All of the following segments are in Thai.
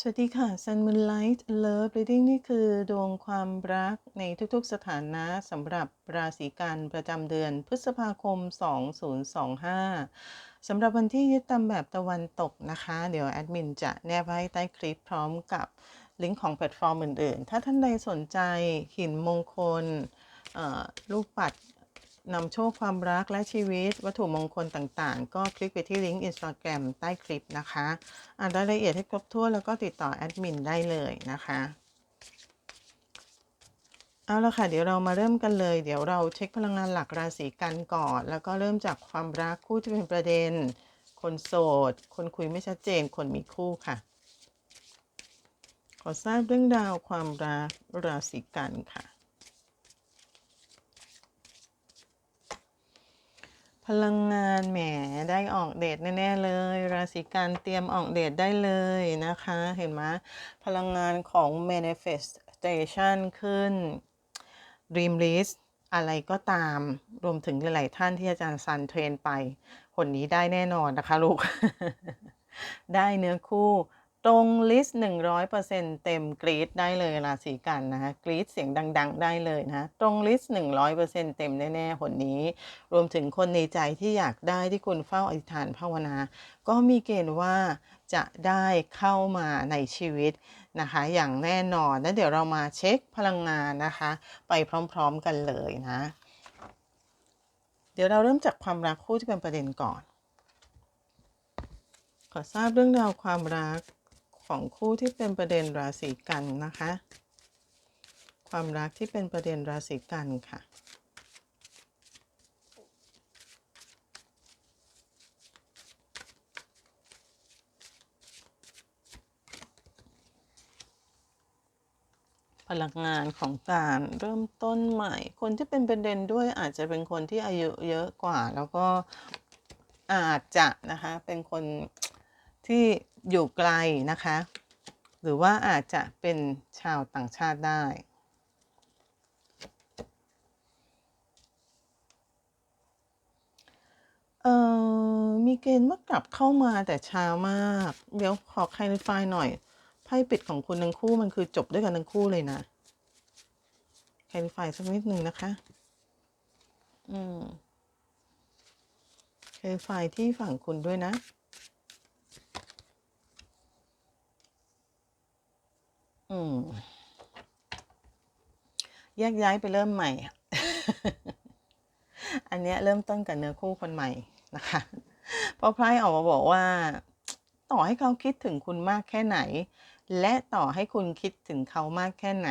สวัสดีค่ะ Sun Moonlight Love Reading นี่คือดวงความรักในทุกๆสถานะสำหรับราศีกันประจำเดือนพฤษภาคม 2025 สำหรับวันที่ยึดตามแบบตะวันตกนะคะ เดี๋ยวแอดมินจะแนบไว้ใต้คลิปพร้อมกับลิงก์ของแพลตฟอร์มอื่นๆ ถ้าท่านใดสนใจหินมงคลลูกปัด นำโชคความรักและชีวิต วัตถุมงคลต่างๆ ก็คลิกไปที่ลิงก์ Instagram ใต้คลิปนะคะอ่านรายละเอียดให้ครบถ้วนแล้วก็ติดต่อแอดมินได้เลยนะคะเอาละค่ะ เดี๋ยวเรามาเริ่มกันเลย เดี๋ยวเราเช็คพลังงานหลักราศีกันก่อน แล้วก็เริ่มจากความรักคู่ที่เป็นประเด็น คนโสด คนคุยไม่ชัดเจน คนมีคู่ค่ะ ขอทราบเรื่องราวความรักราศีกันค่ะ พลังงานแหมได้ออกเดทแน่ๆเลย ราศีกันเตรียมออกเดทได้เลยนะคะ เห็นไหมพลังงานของ manifestation ขึ้น dream list อะไรก็ตามรวมถึงหลายๆท่านที่อาจารย์ซันเทรนไปคนนี้ได้แน่นอนนะคะลูก ได้เนื้อคู่ ตรงลิสต์100%เต็มกรีดได้เลยราศีกันนะคะกรีดเสียงดัง ๆ ได้เลยนะตรงลิสต์100%เต็มแน่ๆคนนี้ รวมถึงคนในใจที่อยากได้ที่คุณเฝ้าอธิษฐานภาวนา ก็มีเกณฑ์ว่าจะได้เข้ามาในชีวิตนะคะ อย่างแน่นอนแล้วเดี๋ยวเรามาเช็คพลังงานนะคะ ไปพร้อมๆกันเลยนะ เดี๋ยวเราเริ่มจากความรักคู่ที่เป็นประเด็นก่อน ขอทราบเรื่องราวความรัก ของคู่ที่เป็นประเด็นราศีกันนะคะ ความรักที่เป็นประเด็นราศีกันค่ะพลังงานของการเริ่มต้นใหม่ คนที่เป็นประเด็นด้วยอาจจะเป็นคนที่อายุเยอะกว่า แล้วก็อาจจะนะคะ เป็นคน ที่อยู่ไกลนะคะ หรือว่าอาจจะเป็นชาวต่างชาติได้ เอ่อ มีเกณฑ์ว่ากลับเข้ามาแต่ช้ามาก เดี๋ยวขอคลายไฟหน่อย ไพ่ปิดของคุณทั้งคู่มันคือจบด้วยกันทั้งคู่เลยนะคลายไฟสักนิดหนึ่งนะคะ อืมคลายไฟที่ฝั่งคุณด้วยนะ แยกย้ายไปเริ่มใหม่ อันเนี้ยเริ่มต้นกับเนื้อคู่คนใหม่นะคะเพราะไพ่ออกมาบอกว่า ต่อให้เขาคิดถึงคุณมากแค่ไหน และต่อให้คุณคิดถึงเขามากแค่ไหน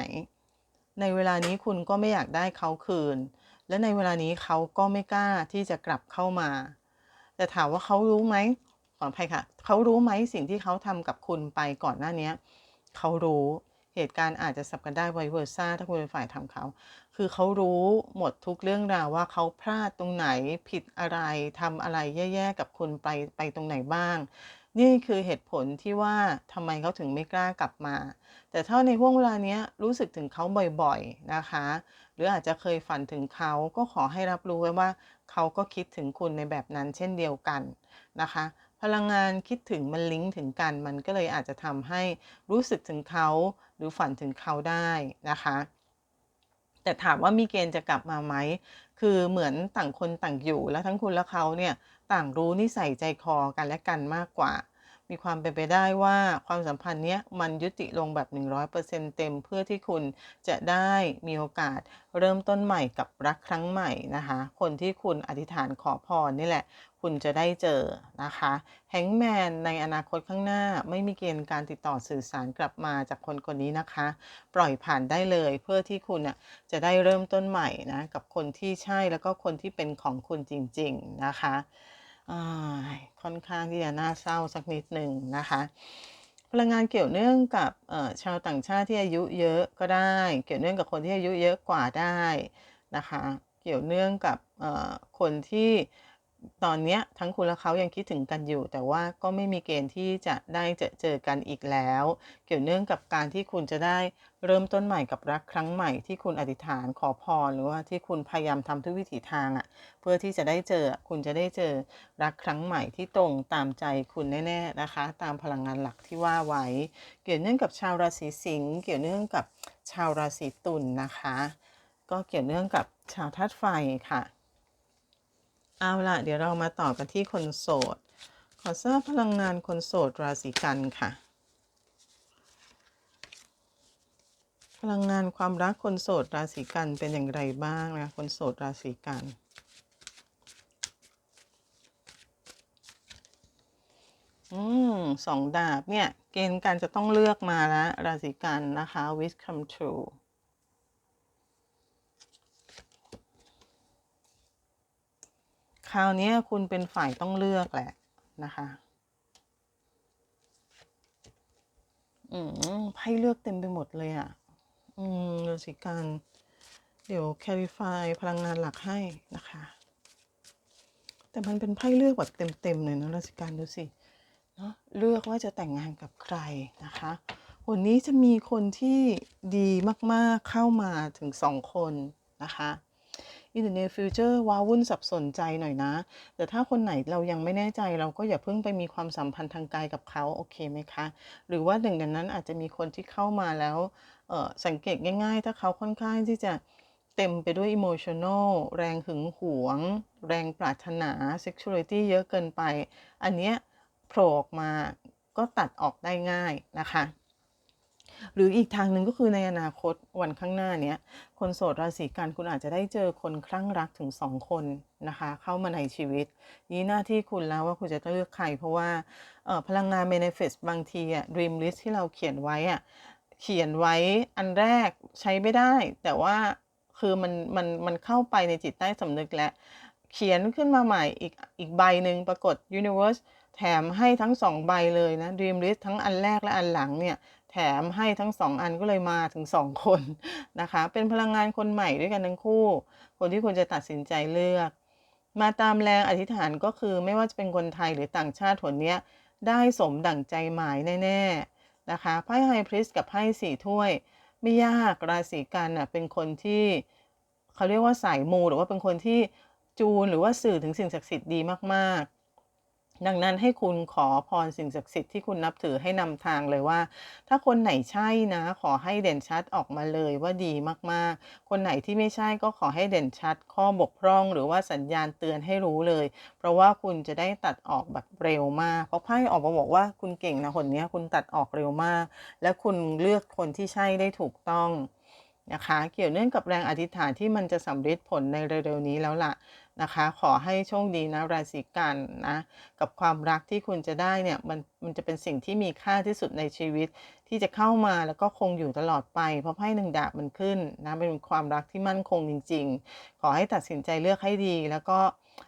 ในเวลานี้คุณก็ไม่อยากได้เขาคืน และในเวลานี้เขาก็ไม่กล้าที่จะกลับเข้ามา แต่ถามว่าเขารู้ไหมขออภัยค่ะ เขารู้ไหมสิ่งที่เขาทำกับคุณไปก่อนหน้านี้เขารู้ เหตุการณ์อาจจะสับกันได้ไวเวอร์ซ่าถ้าคุณเป็นฝ่ายทำเขา คือเขารู้หมดทุกเรื่องราวว่าเขาพลาดตรงไหนผิดอะไรทำอะไรแย่ๆกับคุณไปไปตรงไหนบ้าง นี่คือเหตุผลที่ว่าทำไมเขาถึงไม่กล้ากลับมา แต่ถ้าในห่วงเวลาเนี้ยรู้สึกถึงเขาบ่อยๆนะคะ หรืออาจจะเคยฝันถึงเขาก็ขอให้รับรู้ไว้ว่า เขาก็คิดถึงคุณในแบบนั้นเช่นเดียวกันนะคะ พลังงานคิดถึงมันลิงก์ถึงกัน มันก็เลยอาจจะทำให้รู้สึกถึงเขาหรือฝันถึงเขาได้นะคะ แต่ถามว่ามีเกณฑ์จะกลับมาไหม คือเหมือนต่างคนต่างอยู่แล้วทั้งคุณและเขาเนี่ยต่างรู้นิสัยใจคอกันและกันมากกว่า มีความเป็นไปได้ว่าความสัมพันธ์เนี้ยมันยุติลงแบบ 100%เต็มเพื่อที่คุณจะได้มีโอกาสเริ่มต้นใหม่กับรักครั้งใหม่นะคะ คนที่คุณอธิษฐานขอพรนี่แหละ คุณจะได้เจอนะคะแฮงแมนในอนาคตข้างหน้าไม่มีเกณฑ์การติดต่อสื่อสารกลับมาจากคนคนนี้นะคะ ปล่อยผ่านได้เลยเพื่อที่คุณจะได้เริ่มต้นใหม่นะกับคนที่ใช่แล้วก็คนที่เป็นของคุณจริง ๆ นะคะ ค่อนข้างที่จะน่าเศร้าสักนิดหนึ่งนะคะพลังงานเกี่ยวเนื่องกับชาวต่างชาติที่อายุเยอะก็ได้ เกี่ยวเนื่องกับคนที่อายุเยอะกว่าได้นะคะ เกี่ยวเนื่องกับคนที่ ตอนนี้ทั้งคุณและเขายังคิดถึงกันอยู่ แต่ว่าก็ไม่มีเกณฑ์ที่จะได้เจอเจอกันอีกแล้ว เกี่ยวเนื่องกับการที่คุณจะได้เริ่มต้นใหม่กับรักครั้งใหม่ที่คุณอธิษฐานขอพรหรือว่าที่คุณพยายามทำทุกวิถีทางอะ่ะ เพื่อที่จะได้เจอคุณจะได้เจอรักครั้งใหม่ที่ตรงตามใจคุณแน่ๆนะคะ ตามพลังงานหลักที่ว่าไว้ เกี่ยวเนื่องกับชาวราศีสิงห์เกี่ยวเนื่องกับชาวราศีตุลนนะคะ ก็เกี่ยวเนื่องกับชาวธาตุไฟค่ะ เอาละเดี๋ยวเรามาต่อกันที่คนโสด ขอทราบพลังงานคนโสดราศีกันค่ะ พลังงานความรักคนโสดราศีกันเป็นอย่างไรบ้างนะคนโสดราศีกันอืมสองดาบเนี่ย เกณฑ์การจะต้องเลือกมาแล้วราศีกันนะคะ wish come true ราวนี้คุณเป็นฝ่ายต้องเลือกแหละนะคะอืมไพ่เลือกเต็มไปหมดเลยอะ่ะ อืมราศีกันเดี๋ยว clarify พลังงานหลักให้นะคะ แต่มันเป็นไพ่เลือกแบบเต็มๆเลยนะราศีกันดูสิเนาะเลือกว่าจะแต่งงานกับใครนะคะวันนี้จะมีคนที่ดีมากๆเข้ามาถึงสองคนนะคะ in the near future ว้าวุ่นสับสนใจหน่อยนะ แต่ถ้าคนไหนเรายังไม่แน่ใจเราก็อย่าเพิ่งไปมีความสัมพันธ์ทางกายกับเขาโอเคไหมคะ หรือว่าหนึ่งในนั้นอาจจะมีคนที่เข้ามาแล้วสังเกตง่าย ๆ ถ้าเขาค่อนข้างที่จะเต็มไปด้วย emotional แรงหึงหวง แรงปรารถนา sexuality เยอะเกินไป อันเนี้ยโผล่ออกมาก็ตัดออกได้ง่ายนะคะ หรืออีกทางหนึ่งก็คือในอนาคตวันข้างหน้าเนี้ยคนโสดราศีกันคุณอาจจะได้เจอคนคลั่งรักถึงสองคนนะคะ เข้ามาในชีวิตนี้หน้าที่คุณแล้วว่าคุณจะเลือกใคร เพราะว่าพลังงาน manifest บางทีอะ dream list ที่เราเขียนไว้อะเขียนไว้อันแรกใช้ไม่ได้ แต่ว่าคือมันมันมันเข้าไปในจิตใต้สำนึกแล้วเขียนขึ้นมาใหม่อีกอีกใบหนึ่งปรากฏ universe แถมให้ทั้งสองใบเลยนะ Dream List ทั้งอันแรกและอันหลังเนี่ย แถมให้ทั้งสองอันก็เลยมาถึงสองคนนะคะ เป็นพลังงานคนใหม่ด้วยกันทั้งคู่ คนที่คุณจะตัดสินใจเลือก มาตามแรงอธิษฐานก็คือไม่ว่าจะเป็นคนไทยหรือต่างชาติผลเนี้ยได้สมดั่งใจหมายแน่ๆนะคะไพ่ไฮพริสกับไพ่สี่ถ้วย ไม่ยากราศีกันอะเป็นคนที่เขาเรียกว่าสายมูหรือว่าเป็นคนที่จูนหรือว่าสื่อถึงสิ่งศักดิ์สิทธิ์ดีมากๆ ดังนั้นให้คุณขอพรสิ่งศักดิ์สิทธิ์ที่คุณนับถือให้นำทางเลยว่า ถ้าคนไหนใช่นะ ขอให้เด่นชัดออกมาเลยว่าดีมากๆ คนไหนที่ไม่ใช่ก็ขอให้เด่นชัด ข้อบกพร่อง หรือว่าสัญญาณเตือนให้รู้เลย เพราะว่าคุณจะได้ตัดออกแบบเร็วมากเพราะไพ่ออกมาบอกว่าคุณเก่งนะคนนี้คุณตัดออกเร็วมาก และคุณเลือกคนที่ใช่ได้ถูกต้องนะคะ เกี่ยวเนื่องกับแรงอธิษฐานที่มันจะสำเร็จผลในเร็วๆนี้แล้วล่ะ นะคะ ขอให้โชคดีนะราศีกันนะกับความรักที่คุณจะได้เนี่ยมันมันจะเป็นสิ่งที่มีค่าที่สุดในชีวิตที่จะเข้ามาแล้วก็คงอยู่ตลอดไป เพราะไพ่หนึ่งดาบมันขึ้นนะเป็นความรักที่มั่นคงจริง ๆ ขอให้ตัดสินใจเลือกให้ดี แล้วก็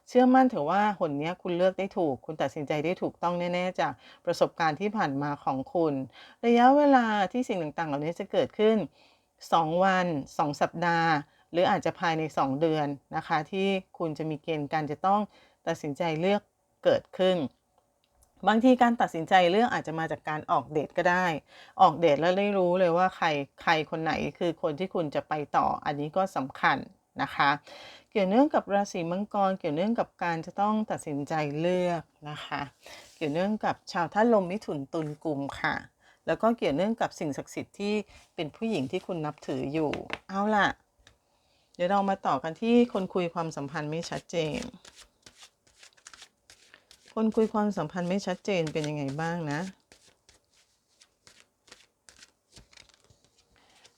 เชื่อมั่นถือว่าหนนี้คุณเลือกได้ถูก คุณตัดสินใจได้ถูกต้องแน่ๆจากประสบการณ์ที่ผ่านมาของคุณ ระยะเวลาที่สิ่งต่างๆ เหล่านี้จะเกิดขึ้น 2 วัน 2 สัปดาห์ หรืออาจจะภายใน 2 เดือนนะคะ ที่คุณจะมีเกณฑ์การจะต้องตัดสินใจเลือกเกิดขึ้น บางทีการตัดสินใจเลือกอาจจะมาจากการออกเดทก็ได้ ออกเดทแล้วได้รู้เลยว่าใครใครคนไหนคือคนที่คุณจะไปต่ออันนี้ก็สำคัญนะคะ เกี่ยวเนื่องกับราศีมังกร เกี่ยวเนื่องกับการจะต้องตัดสินใจเลือกนะคะ เกี่ยวเนื่องกับชาวท่านลมมิถุนตุลกลุ่มค่ะ แล้วก็เกี่ยวเนื่องกับสิ่งศักดิ์สิทธิ์ที่เป็นผู้หญิงที่คุณนับถืออยู่ เอาล่ะ เดี๋ยวเรามาต่อกันที่คนคุยความสัมพันธ์ไม่ชัดเจน คนคุยความสัมพันธ์ไม่ชัดเจนเป็นยังไงบ้างนะ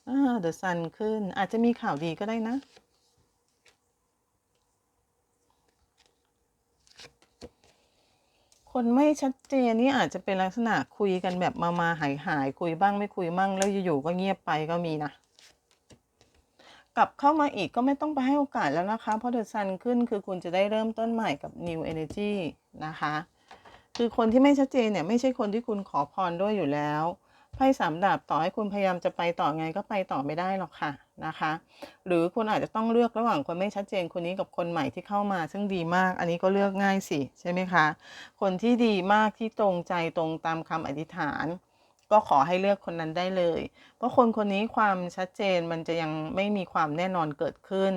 อ่าเดอะซันขึ้นอาจจะมีข่าวดีก็ได้นะ คนไม่ชัดเจนนี่อาจจะเป็นลักษณะคุยกันแบบมามาหายหายคุยบ้างไม่คุยมั่งแล้วอยู่ๆก็เงียบไปก็มีนะ กลับเข้ามาอีกก็ไม่ต้องไปให้โอกาสแล้วนะคะ เพราะเดอะซันขึ้นคือคุณจะได้เริ่มต้นใหม่กับ new energy นะคะ คือคนที่ไม่ชัดเจนเนี่ยไม่ใช่คนที่คุณขอพรด้วยอยู่แล้วไพ่สามดาบต่อให้คุณพยายามจะไปต่อไงก็ไปต่อไม่ได้หรอกค่ะนะคะ หรือคุณอาจจะต้องเลือกระหว่างคนไม่ชัดเจนคนนี้กับคนใหม่ที่เข้ามา ซึ่งดีมาก อันนี้ก็เลือกง่ายสิใช่ไหมคะ คนที่ดีมากที่ตรงใจตรงตามคำอธิษฐาน ก็ขอให้เลือกคนนั้นได้เลย เพราะคนคนนี้ความชัดเจนมันจะยังไม่มีความแน่นอนเกิดขึ้น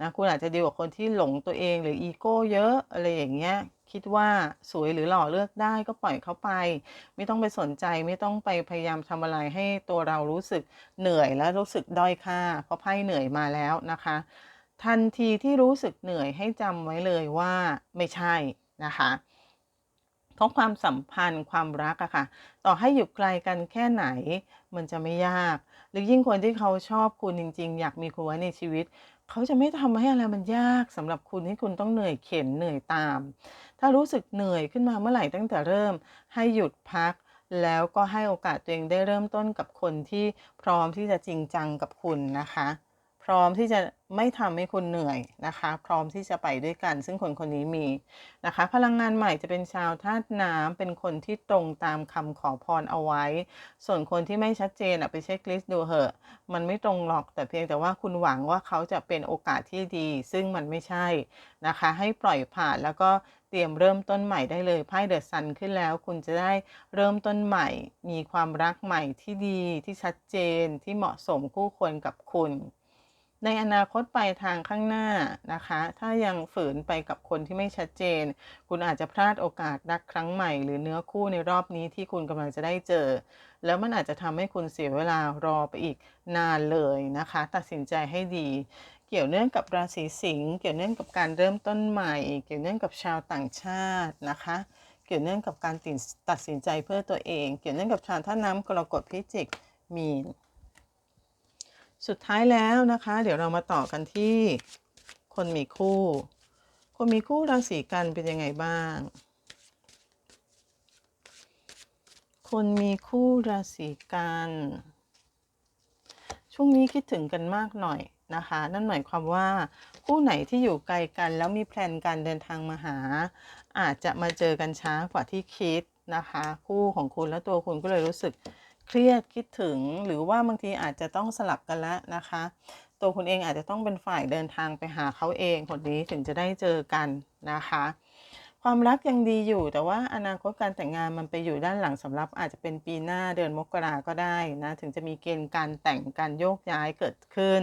นะคุณอาจจะดีกว่าคนที่หลงตัวเองหรืออีโก้เยอะอะไรอย่างเงี้ยคิดว่าสวยหรือหล่อเลือกได้ก็ปล่อยเขาไป ไม่ต้องไปสนใจไม่ต้องไปพยายามทำอะไรให้ตัวเรารู้สึกเหนื่อยและรู้สึกด้อยค่า เพราะไพ่เหนื่อยมาแล้วนะคะ ทันทีที่รู้สึกเหนื่อยให้จำไว้เลยว่าไม่ใช่นะคะ เพราะความสัมพันธ์ความรักอะค่ะ ต่อให้อยู่ไกลกันแค่ไหน มันจะไม่ยาก หรือยิ่งคนที่เขาชอบคุณจริง ๆ อยากมีคุณไว้ในชีวิต เขาจะไม่ทำให้อะไรมันยากสำหรับคุณให้คุณต้องเหนื่อยเข็นเหนื่อยตาม ถ้ารู้สึกเหนื่อยขึ้นมาเมื่อไหร่ตั้งแต่เริ่ม ให้หยุดพักแล้วก็ให้โอกาสตัวเองได้เริ่มต้นกับคนที่พร้อมที่จะจริงจังกับคุณนะคะ พร้อมที่จะไม่ทำให้คุณเหนื่อยนะคะ พร้อมที่จะไปด้วยกัน ซึ่งคนคนนี้มีนะคะ พลังงานใหม่จะเป็นชาวธาตุน้ำเป็นคนที่ตรงตามคำขอพรเอาไว้ ส่วนคนที่ไม่ชัดเจนอะไปเช็คลิสต์ดูเหอะ มันไม่ตรงหรอกแต่เพียงแต่ว่าคุณหวังว่าเขาจะเป็นโอกาสที่ดี ซึ่งมันไม่ใช่นะคะ ให้ปล่อยผ่านแล้วก็เตรียมเริ่มต้นใหม่ได้เลยไพ่เดอะซันขึ้นแล้ว คุณจะได้เริ่มต้นใหม่ มีความรักใหม่ที่ดีที่ชัดเจนที่เหมาะสมคู่ควรกับคุณ ในอนาคตไปทางข้างหน้านะคะ ถ้ายังฝืนไปกับคนที่ไม่ชัดเจน คุณอาจจะพลาดโอกาสรักครั้งใหม่ หรือเนื้อคู่ในรอบนี้ที่คุณกำลังจะได้เจอ แล้วมันอาจจะทำให้คุณเสียเวลารอไปอีกนานเลยนะคะ ตัดสินใจให้ดี เกี่ยวเนื่องกับราศีสิงห์เกี่ยวเนื่องกับการเริ่มต้นใหม่ เกี่ยวเนื่องกับชาวต่างชาตินะคะเกี่ยวเนื่องกับการตัดสินใจเพื่อตัวเอง เกี่ยวเนื่องกับชาวท่าน้ำกรกฎพิจิกมีน สุดท้ายแล้วนะคะ เดี๋ยวเรามาต่อกันที่คนมีคู่ คนมีคู่ราศีกันเป็นยังไงบ้าง คนมีคู่ราศีกันช่วงนี้คิดถึงกันมากหน่อยนะคะ นั่นหมายความว่าคู่ไหนที่อยู่ไกลกันแล้วมีแพลนการเดินทางมาหา อาจจะมาเจอกันช้ากว่าที่คิดนะคะ คู่ของคุณและตัวคุณก็เลยรู้สึก เครียดคิดถึงหรือว่าบางทีอาจจะต้องสลับกันแล้วนะคะ ตัวคุณเองอาจจะต้องเป็นฝ่ายเดินทางไปหาเขาเองคนนี้ถึงจะได้เจอกันนะคะ ความรักยังดีอยู่แต่ว่าอนาคตการแต่งงานมันไปอยู่ด้านหลังสำหรับอาจจะเป็นปีหน้าเดือนมกราก็ได้นะถึงจะมีเกณฑ์การแต่งการโยกย้ายเกิดขึ้น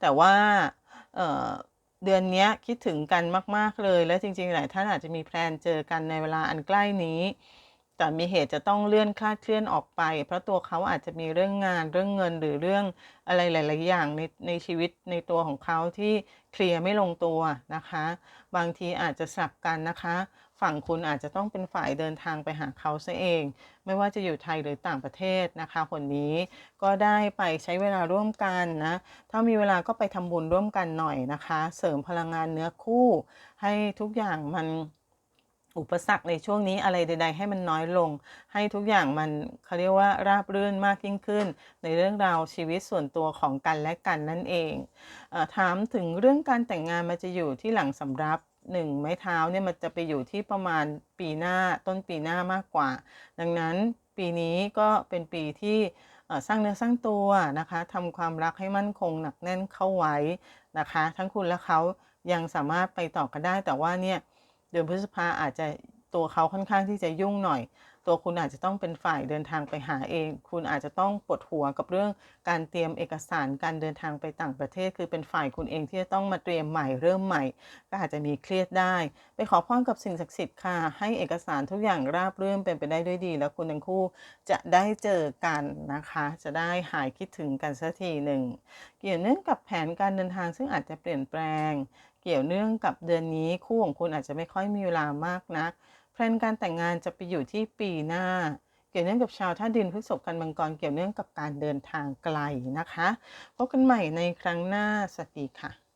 แต่ว่าเเดือนนี้คิดถึงกันมาก ๆ เลย และจริง ๆ หลายท่านอาจจะมีแพลนเจอกันในเวลาอันใกล้นี้ แต่มีเหตุจะต้องเลื่อนคลาดเคลื่อนออกไป เพราะตัวเขาอาจจะมีเรื่องงานเรื่องเงินหรือเรื่องอะไรหลาย ๆ อย่างในในชีวิตในตัวของเขาที่เคลียร์ไม่ลงตัวนะคะ บางทีอาจจะสับกันนะคะ ฝั่งคุณอาจจะต้องเป็นฝ่ายเดินทางไปหาเขาซะเอง ไม่ว่าจะอยู่ไทยหรือต่างประเทศนะคะคนนี้ก็ได้ไปใช้เวลาร่วมกันนะถ้ามีเวลาก็ไปทำบุญร่วมกันหน่อยนะคะ เสริมพลังงานเนื้อคู่ ให้ทุกอย่างมัน อุปสรรคในช่วงนี้อะไรใด ๆ ให้มันน้อยลง ให้ทุกอย่างมันเขาเรียกว่าราบรื่นมากยิ่งขึ้น ในเรื่องราวชีวิตส่วนตัวของกันและกันนั่นเองอถามถึงเรื่องการแต่งงานมันจะอยู่ที่หลังสำรับหนึ่งไม้เท้าเนี่ยมันจะไปอยู่ที่ประมาณปีหน้าต้นปีหน้ามากกว่า ดังนั้นปีนี้ก็เป็นปีที่สร้างเนื้อสร้างตัวนะคะทำความรักให้มั่นคงหนักแน่นเข้าไว้นะคะ ทั้งคุณและเขายังสามารถไปต่อกันได้แต่ว่าเนี่ย เดือนพฤษภาอาจจะตัวเขาค่อนข้างที่จะยุ่งหน่อย ตัวคุณอาจจะต้องเป็นฝ่ายเดินทางไปหาเอง คุณอาจจะต้องปวดหัวกับเรื่องการเตรียมเอกสารการเดินทางไปต่างประเทศ คือเป็นฝ่ายคุณเองที่จะต้องมาเตรียมใหม่เริ่มใหม่ ก็อาจจะมีเครียดได้ ไปขอพรกับสิ่งศักดิ์สิทธิ์ค่ะ ให้เอกสารทุกอย่างราบรื่นเป็นไปได้ด้วยดี แล้วคุณทั้งคู่จะได้เจอกันนะคะ จะได้หายคิดถึงกันสักทีหนึ่ง เกี่ยวเนื่องกับแผนการเดินทางซึ่งอาจจะเปลี่ยนแปลง กี่ยวเนื่องกับเดือนนี้คู่ของคุณอาจจะไม่ค่อยมีเวลามากนักแพลนการแต่งงานจะไปอยู่ที่ปีหน้า เกี่ยวเนื่องกับชาวท่าดินพฤษภกันมังกรเกี่ยวเนื่องกับการเดินทางไกลนะคะพบกันใหม่ในครั้งหน้าสวัสดีค่ะ